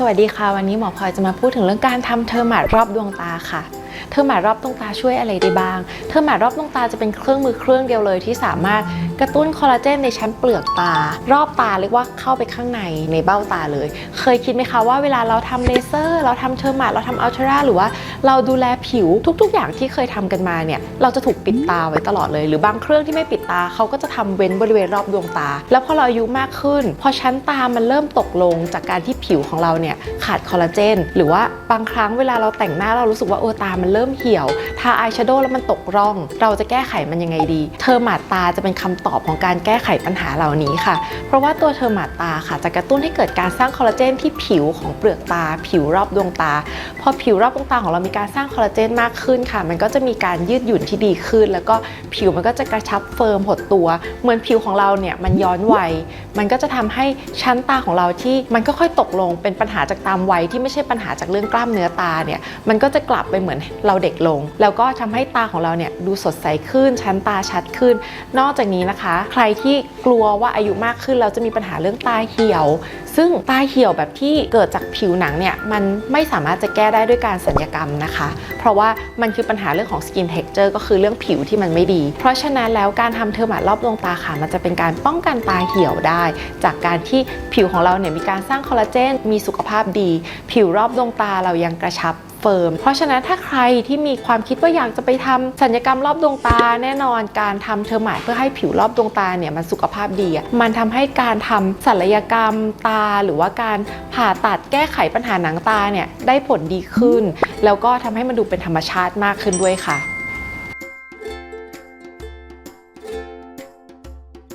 สวัสดีค่ะ วันนี้หมอพลอยจะมาพูดถึงเรื่องการทำเทอร์มาดรอบดวงตาค่ะ เทอร์มาดรอบดวงตาช่วยอะไรได้บ้าง เทอร์มาดรอบดวงตาจะเป็นเครื่องมือเครื่องเดียวเลยที่สามารถกระตุ้นคอลลาเจนในชั้นเปลือกตา รอบตาเรียกว่าเข้าไปข้างในในเบ้าตาเลย เคยคิดไหมคะว่าเวลาเราทำเลเซอร์ เราทำเทอร์มาเราทำอัลตราหรือว่าเราดูแลผิวทุก ๆ อย่างที่เคยทำกันมาเนี่ยเราจะถูกปิดตาไว้ตลอดเลย หรือบางเครื่องที่ไม่ปิดตาเขาก็จะทำเว้นบริเวณรอบดวงตา แล้วพอเราอายุมากขึ้น พอชั้นตามันเริ่มตกลงจากการที่ผิวของเราเนี่ยขาดคอลลาเจนหรือว่าบางครั้งเวลาเราแต่งหน้าเรารู้สึกว่าโอตามันเริ่มเหี่ยว ทาอายแชโดว์แล้วมันตกร่อง เราจะแก้ไขมันยังไงดี เทอร์มาตาจะเป็นคำตอบของการแก้ไขปัญหาเหล่านี้ค่ะ เพราะว่าตัวเทอร์มาตาค่ะ จะกระตุ้นให้เกิดการสร้างคอลลาเจนที่ผิวของเปลือกตา ผิวรอบดวงตา พอผิวรอบดวงตาของเรามีการสร้างคอลลาเจนมากขึ้นค่ะ มันก็จะมีการยืดหยุ่นที่ดีขึ้น แล้วก็ผิวมันก็จะกระชับเฟิร์มหดตัว เหมือนผิวของเราเนี่ยมันย้อนวัย มันก็จะทำให้ชั้นตาของเราที่มันก็ค่อยตกลงเป็นปัญหาจากตามวัยที่ไม่ใช่ปัญหาจากเรื่องกล้ามเนื้อตาเนี่ย มันก็จะกลับไปเหมือนเราเด็กลง แล้วก็ทำให้ตาของเราเนี่ยดูสดใสขึ้น ชั้นตาชัดขึ้น นอกจากนี้นะคะ ใครที่กลัวว่าอายุมากขึ้นเราจะมีปัญหาเรื่องตาเหี่ยว ซึ่งตาเหี่ยวแบบที่เกิดจากผิวหนังเนี่ยมันไม่สามารถจะแก้ได้ด้วยการสัญญกรรมนะคะ เพราะว่ามันคือปัญหาเรื่องของ skin texture ก็คือเรื่องผิวที่มันไม่ดี เพราะฉะนั้นแล้วการทำเทอร์มาดรอบดวงตาค่ะ มันจะเป็นการป้องกันตาเหี่ยวได้ จากการที่ผิวของเราเนี่ยมีการสร้างคอลลาเจนมีสุขภาพดี ผิวรอบดวงตาเรายังกระชับ ฟิร์ม เพราะฉะนั้นถ้าใครที่มีความคิดว่าอยากจะไปทำสัญญกรรมรอบดวงตาแน่นอนการทำเทอร์มายเพื่อให้ผิวรอบดวงตาเนี่ยมันสุขภาพดีมันทำให้การทำศัลยกรรมตาหรือว่าการผ่าตัดแก้ไขปัญหาหนังตาเนี่ยได้ผลดีขึ้น แล้วก็ทำให้มันดูเป็นธรรมชาติมากขึ้นด้วยค่ะ